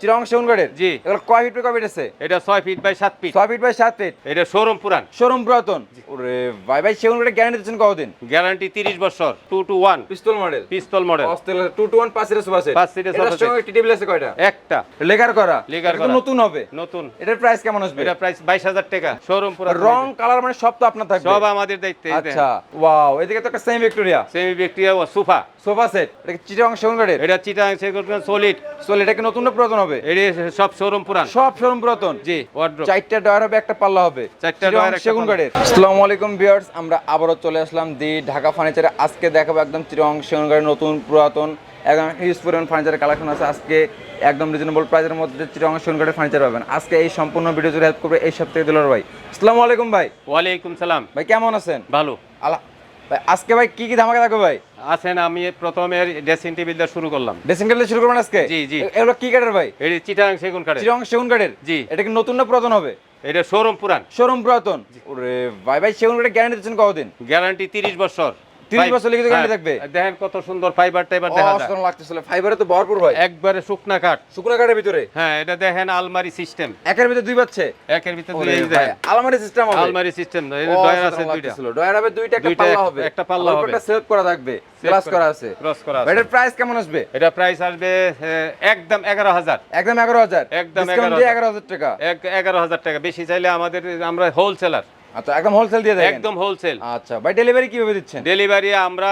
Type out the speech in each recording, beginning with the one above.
চিরং সেগুন কাঠের জি। এগুলো কয় ফিট কয় ফিট আছে? এটা ছয় ফিট বাই সাত ফিট ছয় ফিট বাই সাত ফিট এটা শোরুম পুরান। শোরুম পুরাতন? ওরে ভাই ভাই সেগুন কাঠের গ্যারান্টি দিচ্ছেন কতদিন? গ্যারান্টি তিরিশ বছর two two one pistol model pistol model two two one পাঁচ সিরিজ সোফা পাঁচ series sofa set। সঙ্গে টিটেবিল আছে কয়টা? একটা। লেগার করা। লেগার করা। নতুন হবে। নতুন। এটার প্রাইস কেমন আসবে? এটা প্রাইস বাইশ হাজার টাকা। শোরুম পুরান। রং কালার মানে সব তো আপনার থাকবে। সব আমাদের দায়িত্বে আচ্ছা ওয়াও এদিকে তো একটা semi Victoria semi Victoria sofa. Sofa set এটা চিরং সেগুন এটা চিটাং সলিড এটা কি নতুন না পুরাতন হবে। এটা সব শোরুম পুরান। সব শোরুম পুরাতন। জি। চারটা ডয়ার হবে একটা পাল্লা হবে। চারটা ডয়ার, সেগুন। কাঠের আসসালামু আলাইকুম ভিউয়ার্স আমরা আবারও চলে আসলাম দি ঢাকা ফার্নিচারে আজকে দেখাবো একদম চিরং সেগুন কাঠের নতুন পুরাতন একদম হিউজ পরিমাণ ফার্নিচারের কালেকশন আছে। আজকে একদম রিজনেবল প্রাইসের মধ্যে চিরং সেগুন কাঠের ফার্নিচার পাবেন। আজকে এই সম্পূর্ণ ভিডিও জুড়ে হেল্প করবে এই সপ্তাহে দিলর ভাই। আসসালামু আলাইকুম ভাই। ওয়ালাইকুম সালাম। ভাই কেমন আছেন? ভালো। আলা ভাই আজকে ভাই কি কি ধামাকা থাকবে ভাই? আছেন আমি প্রথমে ড্রেসিং টেবিল দিয়ে শুরু করলাম। ড্রেসিং টেবিল শুরু করবেন আজকে? জি, জি। এগুলো কি কাঠের ভাই? এটা চিটাং সেগুন কাঠের। চিটাং সেগুন কাঠের? জি। এটা কি নতুন না পুরাতন হবে? এটা শোরুম পুরান। শোরুম পুরাতন। ওরে ভাই ভাই সেগুন কাঠের গ্যারান্টি দিচ্ছেন কতদিন? গ্যারান্টি তিরিশ বছর। 30 বছর লিখিত হ্যাঁ, থাকবে? দেখেন কত সুন্দর ফাইবার টাইবার দেখা যায়। অসাধারণ লাগতেছিল ফাইবারে তো ভরপুর একবারে শুকনা কাঠ। শুকনো কাঠের ভিতরে? হ্যাঁ এটা দেখেন আলমারি সিস্টেম একের ভিতরে দুই পাচ্ছে একের ভিতরে দুই এই দেখেন আলমারি সিস্টেম হবে। আলমারি সিস্টেম ডয়ার আছে দুইটা। লাগতেছিল। ডয়ার হবে দুইটা একটা পাল্লা হবে। একটা পাল্লা হবে। সেভ করা থাকবে। Save করা আছে। ক্রস করা আছে। এটার প্রাইস কেমন আসবে? এটা প্রাইস আসবে একদম এগারো হাজার। একদম এগারো হাজার। একদম 11,000 এগারো হাজার। টাকা। এক এগারো হাজার টাকা। বেশি চাইলে আমাদের আমরা হোলসেলার আচ্ছা একদম হোলসেল দিয়ে দেবেন একদম হোলসেল আচ্ছা ভাই ডেলিভারি কীভাবে দিচ্ছেন? ডেলিভারি আমরা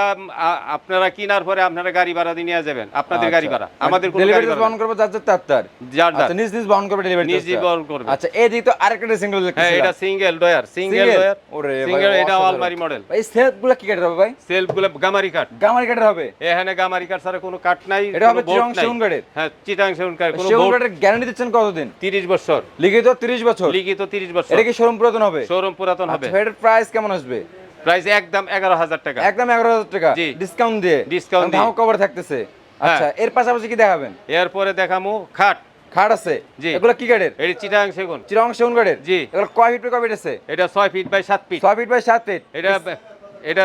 আপনারা কেনার পরে আপনারা গাড়ি ভাড়া দিয়ে নিয়ে যাবেন আপনাদের গাড়ি ভাড়া। আমাদের কোনো ডেলিভারি গাড়ি ভাড়া বহন করবে যার যার যার আচ্ছা নিজ নিজ বহন করবে ডেলিভারি নিজ নিজ বহন করবে। আচ্ছা এই দিক তো আরেকটা ড্রেসিং টেবিল হ্যাঁ এটা সিঙ্গেল ডয়ার সিঙ্গেল ডয়ার ওরে সিঙ্গেল এটা। আলমারি মডেল এই সেলফগুলো কি হবে ভাই? সেলফগুলো গামারি কাঠ গামারি কাঠের হবে? এখানে গামারি কাঠ ছাড়া কোনো কাঠ নাই এটা হবে চিরং সেগুন কাঠের? হ্যাঁ চিটাং সেগুন কাঠ কোনো সেগুন গ্যারান্টি দিচ্ছেন কতদিন? 30 বছর। লিখিত 30 বছর? লিখিত 30 বছর। এটা কি শোরুম পুরাতন হবে? শোরুম পুরাতন হবে আচ্ছা এটার প্রাইস কেমন আসবে? প্রাইস একদম 11000 টাকা। একদম এগারো হাজার টাকা। ডিসকাউন্ট দিয়ে। ডিসকাউন্ট দিয়ে। ধামক কভার থাকতেছে। আচ্ছা এর পাশাপাশি কি দেখাবেন? এরপরে দেখামু খাট। খাট আছে। জি। এগুলো কি গাড়ির এটা চিটাং সেগুন। চিটাং সেগুন গাড়ির জি। এগুলো কয় ফিট বাই কয় ফিট আছে? এটা 6 ফিট বাই 7 ফিট ছয় ফিট বাই সাত ফিট এটা এটা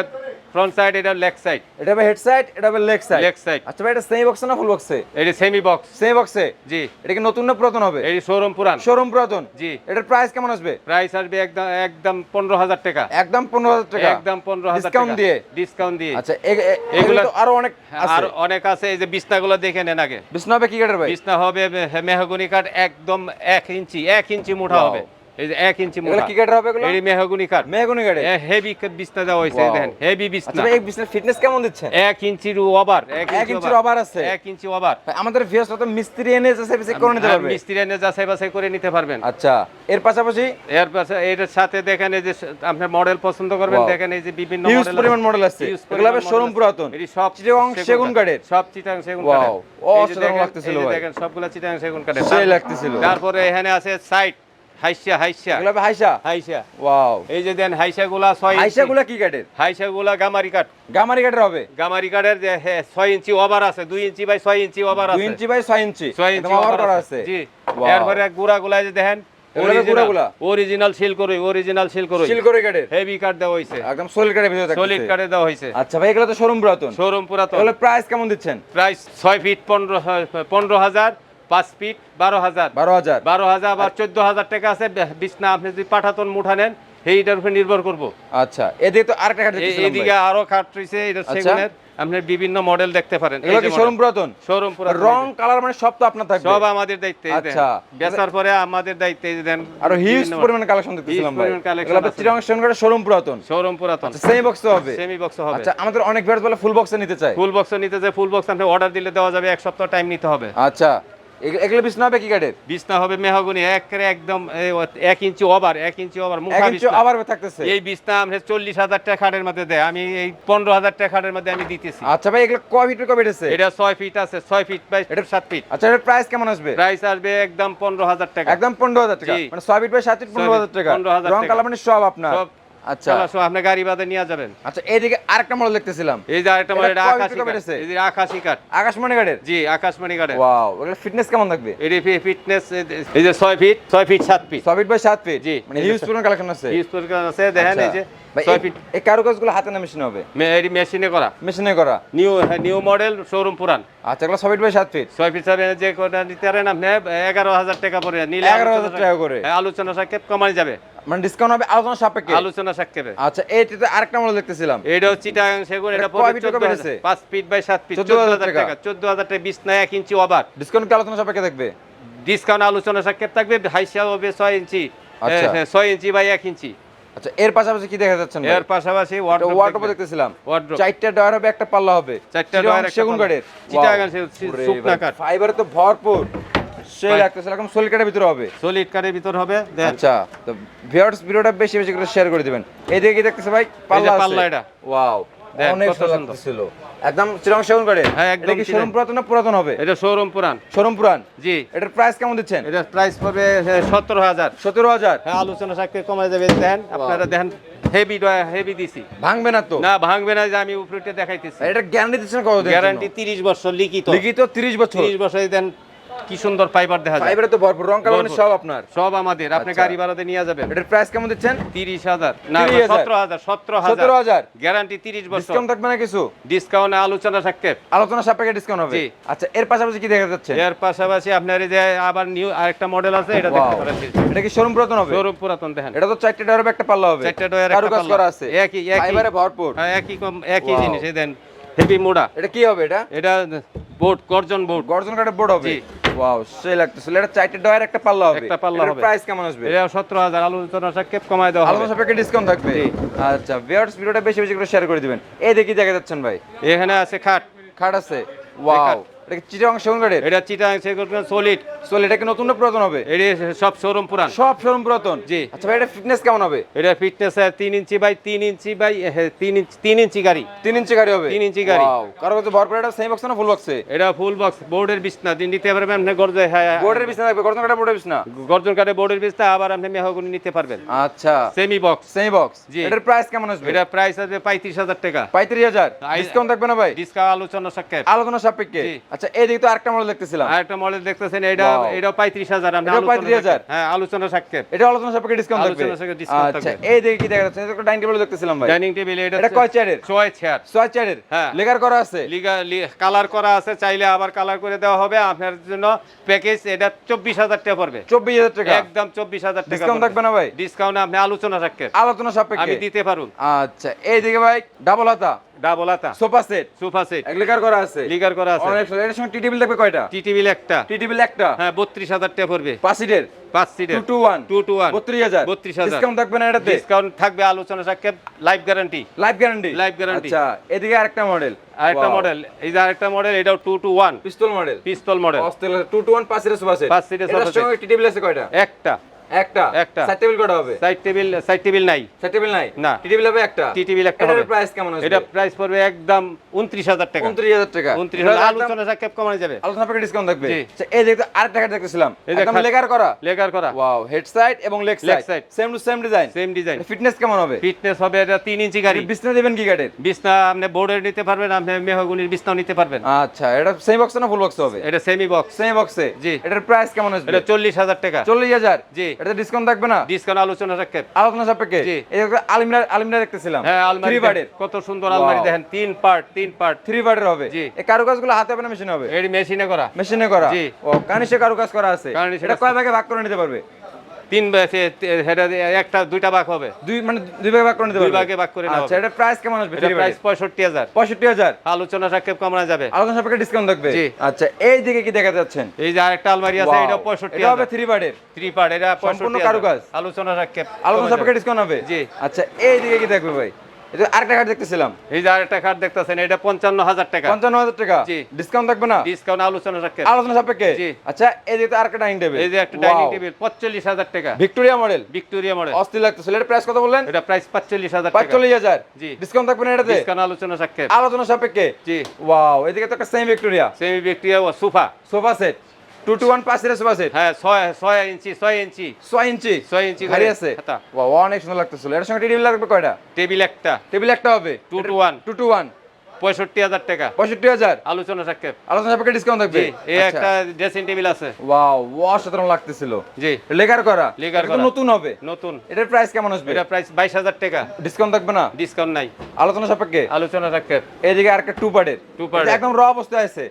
ফ্রন্ট সাইড এটা লেগ সাইড এটা হবে হেড সাইড এটা হবে লেগ সাইড Leg side। আচ্ছা ভাই এটা সেমি বক্সে না ফুল বক্সে এটি সেমি বক্স সেমি বক্সে জি। এটা কি নতুন না পুরাতন হবে? এটি শোরুম পুরান। শোরুম পুরাতন? জি। এটার প্রাইস কেমন আসবে? প্রাইস আসবে একদম একদম পনেরো হাজার টাকা। একদম পনেরো হাজার টাকা? একদম পনেরো হাজার ডিসকাউন্ট দিয়ে? ডিসকাউন্ট দিয়ে। আচ্ছা এগুলো তো আরও অনেক আছে আর অনেক আছে। এই যে বিছনাগুলো দেখে নেন আগে। বিছনা হবে কি কাঠের ভাই? বিছনা হবে মেহগনি কাঠ একদম এক ইঞ্চি এক ইঞ্চি মোটা হবে। এই যে এক ইঞ্চি মোটা। কি কাঠের হবে এগুলো? মেহগনি কাঠ। মেহগুনি হেভি বিছনা দেওয়া হয়েছে দেখেন হেভি আচ্ছা বিছনা এই ফিটনেস কেমন দিচ্ছেন? এক ইঞ্চির ওভার ইঞ্চির over আছে? ইঞ্চি ওভার আমাদের তো মিস্ত্রি এনে যাচাই বাছাই করে নিতে পারবে। মিস্ত্রি এনে যাচাই বাছাই করে নিতে পারবেন। আচ্ছা এর পাশাপাশি? এর পাশে এর সাথে দেখেন এই যে আপনার মডেল পছন্দ করবেন দেখেন এই যে বিভিন্ন মডেল পরিমাণ মডেল আছে। এগুলো হবে শোরুম পুরাতন। এটি সব চিটাগং সেগুন কাঠের। সব চিটাং সেগুন কাঠের। অসাধারণ লাগতেছিল ভাই। দেখেন সবগুলা চিটাং সেগুন কাঠের। সেই লাগতেছিল। তারপরে এখানে আছে সাইড হাইসা হাইসা। এগুলো হাইসা? হাইসা। ওয়াও। এই যে দেন হাইসা গুলা ছয় হাইসা গুলা কি কাঠের হাইসা গুলা গামারি কাঠ। গামারি কাঠের হবে? গামারি কাঠের যে ইঞ্চি ওভার আছে দুই ইঞ্চি বাই ছয় ইঞ্চি ওভার দুই আছে। ইঞ্চি বাই ছয় ইঞ্চি? ছয় ইঞ্চি ওভার করা আছে। আছে? জি। এরপরে গুড়া গুলা যে দেখেন এগুলো হবে গুঁড়াগুলা? অরিজিনাল করে করে। শিলকড়ি হেভি দেওয়া হয়েছে একদম সলিড কাঠের ভিতরে থাকতেছে। সলিড কাঠে দেওয়া হয়েছে আচ্ছা ভাই এগুলো তো শোরুম পুরাতন। শোরুম পুরাতন। এগুলো প্রাইস কেমন দিচ্ছেন? প্রাইস ছয় ফিট পনেরো পনেরো হাজার। পাঁচ ফিট বারো হাজার। বারো হাজার। বারো হাজার বা চোদ্দ হাজার টাকা আছে বিছনা আপনি যদি পাঠাতন মুঠা নেন সেইটার উপর নির্ভর করব। আচ্ছা এদিকে তো কাঠ ভাই। আরও কাঠ রয়েছে এটা আচ্ছা। সেগুনের। বিভিন্ন মডেল দেখতে পারেন। এগুলো কি শোরুম পুরাতন? শোরুম পুরাতন। রং কালার মানে সব তো আপনার থাকবে। সব আমাদের দায়িত্বে আচ্ছা। বেচার পরে আমাদের দায়িত্বে দেন আরও হিউজ পরিমাণে কালেকশন দেখতেছিলাম ভাই। এগুলো তো। চিরং শোরুম পুরাতন। শোরুম পুরাতন। সেমি বক্স তো হবে। সেমি বক্স হবে। আচ্ছা আমাদের অনেক ভিউয়ার্স বলে ফুল বক্সে নিতে চায় ফুল বক্স নিতে যে ফুল বক্স আপনি অর্ডার দিলে দেওয়া যাবে এক সপ্তাহ টাইম নিতে হবে। আচ্ছা। এগুলো- বিষ্ণু হবে কি কাঠের? বিছনা হবে মেহগুনি একেবারে একদম এক ইঞ্চি ওভার এক ইঞ্চি ওভার মুখা বিছনা। আবার থাকতেছে? এই বিছনা আপনি চল্লিশ হাজার টাকা খাটের মধ্যে দেয়। আমি এই পনেরো হাজার টাকা খাটের মধ্যে আমি দিতেছি। আচ্ছা ভাই এগুলো কয় ফিট কয় ফিট আছে এটা ছয় ফিট আছে ছয় ফিট বাই এটা সাত ফিট। আচ্ছা এটার প্রাইস কেমন আসবে? প্রাইস আসবে একদম পনেরো হাজার টাকা। একদম পনেরো হাজার টাকা। মানে ছয় ফিট বাই সাত ফিট পনেরো হাজার টাকা। 15,000 রং টাকা। কালার মানে সব আপনার। সব আচ্ছা। আপনি গাড়ি বাদে নিয়ে যাবেন। আচ্ছা এইদিকে আরেকটা মডেল দেখতেছিলাম। এই যে আরেকটা মডেল আকাশি বেড়েছে? এই যে আকাশি কাঠ আকাশমণি গাড়ির জি আকাশমণি ওয়াও ওগুলো ফিটনেস কেমন থাকবে? ফিটনেস এই যে ছয় ফিট ছয় ফিট সাত ফিট ছয় ফিট বাই সাত ফিট জি। মানে হিউজ পুরনো কালেকশন আছে। পরিমাণ দেখেন এই যে। আচ্ছা। এই- কারুকাজগুলো হাতে না মেশিন হবে? মেশিনে করা। মেশিনে করা? নিউ নিউ মডেল শোরুম পুরান। আচ্ছা এগুলো ছয় ফিট বাই সাত ফিট। ছয় ফিট সাবেন যে নিতে পারেন আপনি এগারো হাজার টাকা পরে নিলে 11,000 টাকা করে। হ্যাঁ, আলোচনা সাক্ষেপ যাবে। মানে ডিসকাউন্ট হবে আলোচনা সাপেক্ষে? আলোচনা সাক্ষেপে আচ্ছা এইটাতে আরেকটা মডেল দেখতেছিলাম। এটা হচ্ছে চিটাগাং সেগুন এটা এটা কয় পড়বে ফিট বাই সাত ফিট 14,000 হাজার টাকা। না ইঞ্চি ওভার ডিসকাউন্ট কি আলোচনা সাপেক্ষে থাকবে? ডিসকাউন্ট আলোচনা থাকবে হাইসা হবে ছয় ইঞ্চি। আচ্ছা। হ্যাঁ, হ্যাঁ, ছয় ইঞ্চি বাই এক ইঞ্চি। আচ্ছা এর পাশাপাশি কি দেখা যাচ্ছে এর পাশাপাশি ওয়ার্ডরোব দেখতেছিলাম। চারটা ডয়ার হবে একটা পাল্লা হবে। চারটা ডয়ার সেগুন কাঠের চিটাগাং কাঠ। ফাইবার তো ভরপুর। সেই লাগতেছে এরকম সলিড কাঠের ভিতরে হবে। সলিড কাঠের ভিতর হবে আচ্ছা তো ভিউয়ার্স ভিডিওটা বেশি বেশি করে শেয়ার করে দিবেন। এইদিকে কি দেখতেছে ভাই? পাল্লা পাল্লা এটা। ওয়াও অনেক সুন্দর সুন্দর। একদম চিরং সেগুন কাঠের হ্যাঁ, একদম কি শোরুম পুরাতন না পুরাতন হবে? এটা শোরুম পুরান। শোরুম পুরান? জি। এটার প্রাইস কেমন দিচ্ছেন? এটা প্রাইস পড়বে সতেরো হাজার। সতেরো হাজার? হ্যাঁ আলোচনা সাক্ষে কমাই যাবে দেখেন আপনারা দেখেন হেভি হেভি দিছি। ভাঙবে না তো? না ভাঙবে না যে আমি উপরে দেখাইতেছি। এটা গ্যারান্টি দিচ্ছেন কত গ্যারান্টি তিরিশ বছর লিখিত। লিখিত 30 বছর। তিরিশ বছর দেন কি সুন্দর ফাইবার দেখা যায়। ফাইবারে তো ভরপুর রং কালার ভরপুর। সব আপনার। সব আমাদের আপনি আচ্ছা। গাড়ি ভাড়াতে নিয়ে যাবেন। এটার প্রাইস কেমন দিচ্ছেন? তিরিশ হাজার। না 30,000 সতেরো হাজার সতেরো সতেরো হাজার? হাজার গ্যারান্টি তিরিশ বছর। ডিসকাউন্ট থাকবে না কিছু? ডিসকাউন্ট আলোচনা থাকতে আলোচনা সাপেক্ষে ডিসকাউন্ট হবে। জি। আচ্ছা এর পাশাপাশি কি দেখা যাচ্ছে? এর পাশাপাশি আপনার এই যে আবার নিউ আরেকটা মডেল আছে এটা দেখতে. পারেন। এটা কি শোরুম পুরাতন হবে? শোরুম পুরাতন দেখেন। এটা তো চারটে ডয়ার একটা পাল্লা হবে। চারটা ডয়ার একটা পাল্লা। করা আছে। একই একই। ফাইবারে ভরপুর। হ্যাঁ, একই কম একই জিনিস এই দেন। হেভি মোড়া। এটা কি হবে এটা? এটা বোর্ড গর্জন বোর্ড গর্জন কাঠের বোর্ড হবে। জি। ওয়াও সেই লাগতেছিল এটা চারটি ডয়ার একটা পাল্লা হবে। একটা পাল্লা হবে। প্রাইস কেমন আসবে? এটা সতেরো হাজার। আলোচনা সাক্ষেপ কমায় দেওয়া হবে। আলোচনা সাপেক্ষে ডিসকাউন্ট থাকবে? আচ্ছা ভিউয়ার্স ভিডিওটা বেশি বেশি করে শেয়ার করে দিবেন। এই দেখি দেখা যাচ্ছেন ভাই। এখানে আছে খাট। খাট আছে? ওয়াও। এটা চিটাং সেগুন কাঠের এটা চিটাং সলিড চল এটা কি নতুন না পুরাতন হবে? এটা সব শোরুম পুরান। সব শোরুম পুরাতন? জি। আচ্ছা ভাই এটা ফিটনেস কেমন হবে? এটা ফিটনেস তিন ইঞ্চি বাই তিন ইঞ্চি বাই হ্যাঁ, তিন ইঞ্চি তিন ইঞ্চি গাড়ি। তিন ইঞ্চি গাড়ি হবে? তিন ইঞ্চি গাড়ি। কারও কাছে ভরপুর এটা সেম বক্স না ফুল বক্সে এটা ফুল বক্স বোর্ডের বিছনা। দিন নিতে পারবেন আপনি গর্জে হ্যাঁ বোর্ডের বিছনা থাকবে গর্জন কাঠের বোর্ডের বিছনা? গর্জন কাটে বোর্ডের বিছনা আবার আপনি মেহগুনি নিতে পারবেন। আচ্ছা। সেমি বক্স সেম বক্স জি। এটার প্রাইস কেমন আসবে? এটা প্রাইস আছে পঁয়ত্রিশ হাজার টাকা। পঁয়ত্রিশ হাজার? আই- ডিসকাউন্ট থাকবে না ভাই? ডিসকাউন্ট আলোচনা আলোচনা সাপেক্ষে। আচ্ছা এইদিকে তো আরেকটা মডেল দেখতেছিলাম। আর একটা মডেল দেখতেছেন এটা. এটা আলোচনা 35,000? হ্যাঁ আলোচনা সাক্ষেপ এটা আলোচনা সাপেক্ষে ডিসকাউন্ট থাকবে। আলোচনা সাপেক্ষে আচ্ছা থাকবে। এই দিকে কি দেখা যাচ্ছে? এটা ডাইনিং টেবিল দেখতেছিলাম ভাই। ডাইনিং টেবিল এটা এটা কয় চেয়ারের চেয়ার চেয়ারের হ্যাঁ। লেগার করা আছে? লিগা কালার করা আছে চাইলে আবার কালার করে দেওয়া হবে। আপনার জন্য প্যাকেজ এটা চব্বিশ হাজার টাকা পড়বে। চব্বিশ হাজার টাকা? একদম চব্বিশ হাজার টাকা ডিসকাউন্ট থাকবে না ভাই? ডিসকাউন্ট আপনি আলোচনা সাক্ষেপ আলোচনা আমি দিতে পারুন আচ্ছা এইদিকে ভাই ডাবল হাতা। ডাবল আতা। সোফা সেট সোফা সেট লেগার করা আছে। লিগার করা আছে। অনেক সুন্দর। এটার সঙ্গে টি টেবিল থাকবে কয়টা? টি টেবিল একটা। টি টেবিল একটা। হ্যাঁ বত্রিশ হাজার টাকা পড়বে। পাঁচ সিটের পাঁচ সিটের two two one two two one বত্রিশ হাজার। 32,000 ডিসকাউন্ট থাকবে না এটাতে? ডিসকাউন্ট থাকবে আলোচনা সাক্ষেপ life guarantee life guarantee Life guarantee। আচ্ছা এদিকে আরেকটা মডেল আরেকটা মডেল এই যে আরেকটা মডেল এটাও two two one pistol model pistol model অস্ট্রেল two two one পাঁচ সিটের সোফা সেট পাঁচ seat এর sofa এটার set। সঙ্গে টি টেবিল আছে কয়টা? একটা। একটা। একটা। সাইড টেবিল কয়টা হবে? সাইড টেবিল সাইড টেবিল নাই। সাইড টেবিল নাই? না। টি টেবিল হবে একটা? টি টেবিল একটা হবে। প্রাইস কেমন এটা প্রাইস পড়বে একদম উনত্রিশ হাজার টাকা। উনত্রিশ হাজার টাকা। উনত্রিশ এটা হাজার। একদম আলোচনা কমানো যাবে। আলোচনা ডিসকাউন্ট থাকবে। আচ্ছা, এই দেখতে আরেকটা কাঠ দেখতেছিলাম। একদম লেগার করা। লেগার করা। ওয়াও হেড সাইড এবং leg side same to same design same design fitness কেমন হবে? ফিটনেস হবে এটা তিন ইঞ্চি গাড়ি। বিছনা দিবেন কি কাঠের? বিছনা আপনি বোর্ডের নিতে পারবেন আপনি মেহগুনির বিছনাও নিতে পারবেন। আচ্ছা এটা সেম বক্স না ফুল বক্স হবে? এটা সেমি বক্স সেম বক্সে জি। এটার প্রাইস কেমন আসবে? এটা চল্লিশ হাজার টাকা। চল্লিশ হাজার? জি। এটাতে ডিসকাউন্ট থাকবে না? ডিসকাউন্ট আলোচনা আলোচনা সাপেক্ষে? জি। এই আলমিরা আলমিরা দেখতেছিলাম। হ্যাঁ আলমারি পার্টের কত সুন্দর আলমারি. দেখেন তিন পার্ট তিন পার্ট থ্রি পার্টের হবে। জি। এই কারুকাজগুলো হাতে হবে না মেশিনে হবে? এটি মেশিনে করা। মেশিনে করা। জি। ও কানিশে কারুকাজ করা আছে। এটা কয় ভাগে ভাগ করে নিতে পারবে? তিন সেটা একটা দুইটা ভাগ হবে। দুই মানে দুই ভাগে ভাগ করে দুই ভাগে ভাগ করে আচ্ছা এটা প্রাইস কেমন আসবে? এটা প্রাইস পঁয়ষট্টি হাজার। পঁয়ষট্টি হাজার? আলোচনা সাক্ষেপ কমানো যাবে। আলোচনা সাপেক্ষে ডিসকাউন্ট থাকবে? জি। আচ্ছা এই দিকে কি দেখা যাচ্ছেন এই যে আরেকটা আলমারি আছে এটা পঁয়ষট্টি এটা হবে থ্রি পার্টের থ্রি পার্ট এটা সম্পূর্ণ কারুকাজ। আলোচনা সাক্ষেপ আলোচনা সাপেক্ষে ডিসকাউন্ট হবে? জি। আচ্ছা এই দিকে কি দেখবে ভাই? এটা আরেকটা কার্ড দেখতেছিলাম। এই যে আরেকটা কার্ড দেখতেছেন এটা পঞ্চান্ন হাজার টাকা। পঞ্চান্ন হাজার টাকা। জি। ডিসকাউন্ট থাকবে না? ডিসকাউন্ট আলোচনা সাপেক্ষে। জি। আচ্ছা এই দিকে আরেকটা ডাইনিং টেবিল এই যে একটা ডাইনিং টেবিল পঁচল্লিশ হাজার টাকা। ভিক্টোরিয়া মডেল ভিক্টোরিয়া মডেল অস্থির লাগতেছিল। এটা প্রাইস কত বললেন? এটা প্রাইস পাঁচচল্লিশ হাজার পাঁচচল্লিশ হাজার। জি। ডিসকাউন্ট থাকবে না এটাতে? ডিসকাউন্ট আলোচনা আলোচনা সাপেক্ষে? জি। ওয়াও এদিকে তো একটা same Victoria semi Victoria sofa. Sofa set two two one পাঁচ সোফা সেট হ্যাঁ ছয় ছয় ইঞ্চি ছয় ইঞ্চি। ছয় ইঞ্চি? ছয় ইঞ্চি ভারী আছে? খাতা। বাহ, অনেক সুন্দর লাগতেছিল। এর সঙ্গে টেবিল লাগবে কয়টা? টেবিল একটা। টেবিল একটা হবে? Two two one. Two two one. পঁয়ষট্টি হাজার টাকা। পঁয়ষট্টি হাজার? আলোচনা সাক্ষেপ আলোচনা সাপেক্ষে ডিসকাউন্ট থাকবে? এই একটা ড্রেসিং টেবিল আছে। ওয়াও অসাধারণ লাগতেছিল। জি। লেগার করা? লেগার করা। নতুন হবে। নতুন। এটার প্রাইস কেমন আসবে? এটা প্রাইস বাইশ হাজার টাকা। ডিসকাউন্ট থাকবে না? ডিসকাউন্ট নাই। আলোচনা সাপেক্ষে? আলোচনা সাক্ষেপ এইদিকে আর একটা টু পার্টের part এর। একদম র অবস্থায় আছে।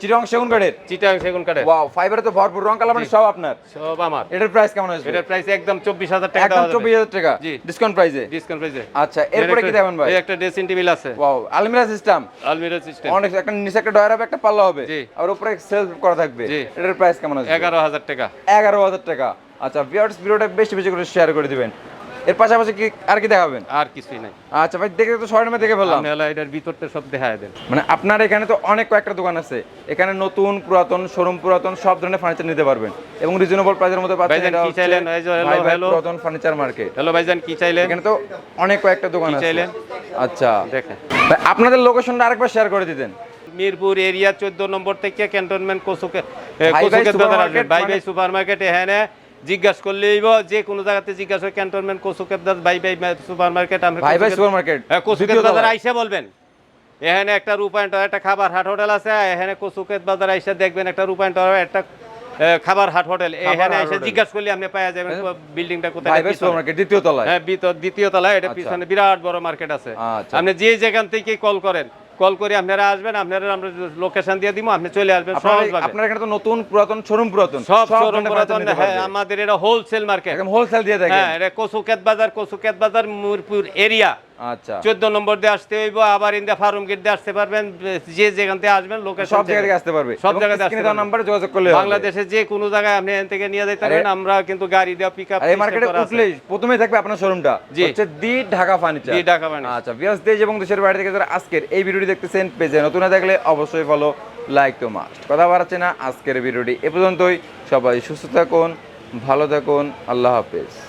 চিরং সেগুন কাঠের চিটাং সেগুন কাঠে ওয়াও ফাইবারে তো ভরপুর রং কালার মানে সব আপনার। সব আমার। এটার প্রাইস কেমন আসবে? এটার প্রাইস একদম চব্বিশ হাজার টাকা একদম চব্বিশ হাজার টাকা। জি। ডিসকাউন্ট প্রাইসে ডিসকাউন্ট প্রাইসে আচ্ছা এরপরে কি দেবেন ভাই? এই একটা ড্রেসিং টেবিল আছে। ওয়াও আলমিরা সিস্টেম আলমিরা সিস্টেম অনেক একটা নিচে একটা ডয়ার হবে একটা পাল্লা হবে। জি। আর উপরে সেলফ করা থাকবে। জি। এটার প্রাইস কেমন আসবে? এগারো হাজার টাকা। এগারো হাজার টাকা। আচ্ছা ভিউয়ার্স ভিডিওটা বেশি বেশি করে শেয়ার করে দিবেন। এর পাশাপাশি কি আর কি দেখাবেন? আর কিছুই নাই। আচ্ছা ভাই দেখে তো শর্টমে দেখে ফেললাম। হলো এটার ভিতরটা সব দেখা দেন। মানে আপনার এখানে তো অনেক কয়েকটা দোকান আছে। এখানে নতুন পুরাতন শোরুম পুরাতন সব ধরনের ফার্নিচার নিতে পারবেন। এবং রিজনেবল প্রাইসের মধ্যে পাচ্ছেন ভাইজান এটা কি চাইলেন? ভাই ভাই পুরাতন ফার্নিচার মার্কেট হ্যালো ভাইজান কি চাইলেন? এখানে তো অনেক কয়েকটা দোকান কি আছে। চাইলেন? আচ্ছা। দেখেন। ভাই আপনাদের লোকেশনটা আরেকবার শেয়ার করে দিতেন। মিরপুর এরিয়া চোদ্দ নম্বর থেকে ক্যান্টনমেন্ট কোসুকে ভাই ভাই কোসুকে ভাই ভাই সুপার মার্কেট এখানে জিজ্ঞাসা করলেই যে কোনো জায়গাতে জিজ্ঞাসা হয় ক্যান্টনমেন্ট কোসুকে ভাই ভাই সুপার মার্কেট আমরা ভাই ভাই সুপার মার্কেট হ্যাঁ আইসা বলবেন। এখানে একটা রূপায়ণ একটা খাবার হাট হোটেল আছে এখানে কোসুকেত বাজার আইসা দেখবেন একটা রূপায়ণ একটা খাবার হাট হোটেল। এখানে এসে জিজ্ঞাসা করলে আপনি পাওয়া যাবেন বিল্ডিংটা কোথায় ভাই ভাই পিছনে। দ্বিতীয় তলায়। হ্যাঁ দ্বিতীয় তলায় এটা আচ্ছা। পিছনে বিরাট বড় মার্কেট আছে। আচ্ছা। আপনি যে যেখান থেকে কল করেন কল করে আপনারা আসবেন আপনারা আমরা লোকেশন দিয়ে দিব আপনি চলে আসবেন আপনার সহজভাবে আপনার এখানে তো নতুন পুরাতন শোরুম পুরাতন সব শোরুম পুরাতন। হ্যাঁ আমাদের এটা হোলসেল মার্কেট হোলসেল দিয়ে দেয় হ্যাঁ এটা কসুকেত বাজার কসুকেত বাজার মুরপুর এরিয়া আচ্ছা। চোদ্দ নম্বর দিয়ে আসতে হইব আবার ইন্দা ফার্ম গেট দিয়ে আসতে পারবেন যে যেখান থেকে আসবেন লোকেশন সব জায়গায় আসতে পারবে। সব এবং আসতে নাম্বারে যোগাযোগ করলে বাংলাদেশে যে কোনো জায়গায় আপনি এখান থেকে নিয়ে আমরা কিন্তু গাড়ি দেওয়া পিক আপ এই মার্কেটে উঠলেই প্রথমেই থাকবে আপনার শোরুমটা জি। হচ্ছে the Dhaka furniture the Dhaka furniture। আচ্ছা বিয়াস দেশ এবং দেশের বাইরে থেকে যারা আজকের এই ভিডিওটি দেখতেছেন পেজে নতুন না দেখলে অবশ্যই ফলো লাইক তো মাস্ট কথা বাড়াচ্ছে না আজকের ভিডিওটি এ পর্যন্তই। সবাই সুস্থ থাকুন ভালো থাকুন আল্লাহ হাফেজ।